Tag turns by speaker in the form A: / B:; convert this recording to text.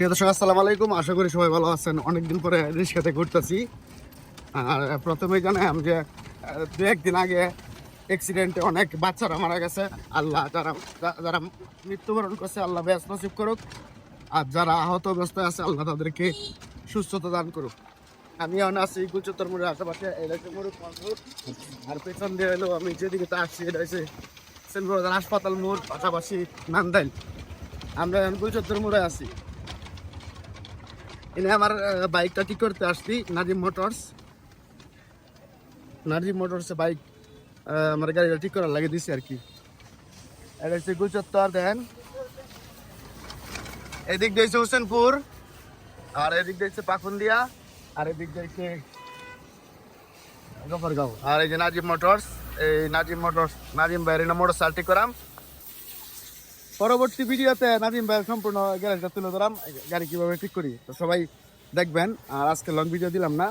A: প্রিয় দর্শক, আসসালামু আলাইকুম। আশা করি সবাই ভালো আছেন। অনেকদিন পরে রিক্সাতে ঘুরতেছি। আর প্রথমে জানাম যে দু একদিন আগে অ্যাক্সিডেন্টে অনেক বাচ্চারা মারা গেছে। আল্লাহ যারা যারা মৃত্যুবরণ করছে, আল্লাহ ব্যস্ত নসিব করুক। আর যারা আহত ব্যস্ত আছে, আল্লাহ তাদেরকে সুস্থতা দান করুক। আমি এখন আছি গুচত্তর মোড়ের আশেপাশে, এটা আর পেছন দিয়ে এলো আমি যেদিকে তা আসছি, এটা হচ্ছে সেন্ট হাসপাতাল মোড়, পাশাপাশি নান্দাইল। আমরা এখন গুচত্তর মোড়ে আছি। এনে আমার বাইকটা ঠিক করতে আসছি? নাজিম মোটরস নাজিম মোটরসে বাইক আমার গাড়িটা ঠিক করার লাগে দিছি আর কি। এটা হচ্ছে গুচত্তর দেন। এদিক দিয়েছে হোসেনপুর, আর এদিক দিয়েছে পাকুন্দিয়া, আর এদিক দিয়েছে গফরগাঁও। আর এই যে নাজিম মোটরস এই নাজিম মোটরস নাজিম ভাইয়ের মোটর সাল ঠিক করাম। পরবর্তী ভিডিওতে নাজিম ভাইয়ের সম্পূর্ণ গ্যারেজটা তুলে ধরাম। গাড়ি কীভাবে ঠিক করি? তো সবাই দেখবেন। আর আজকে লং ভিডিও দিলাম না।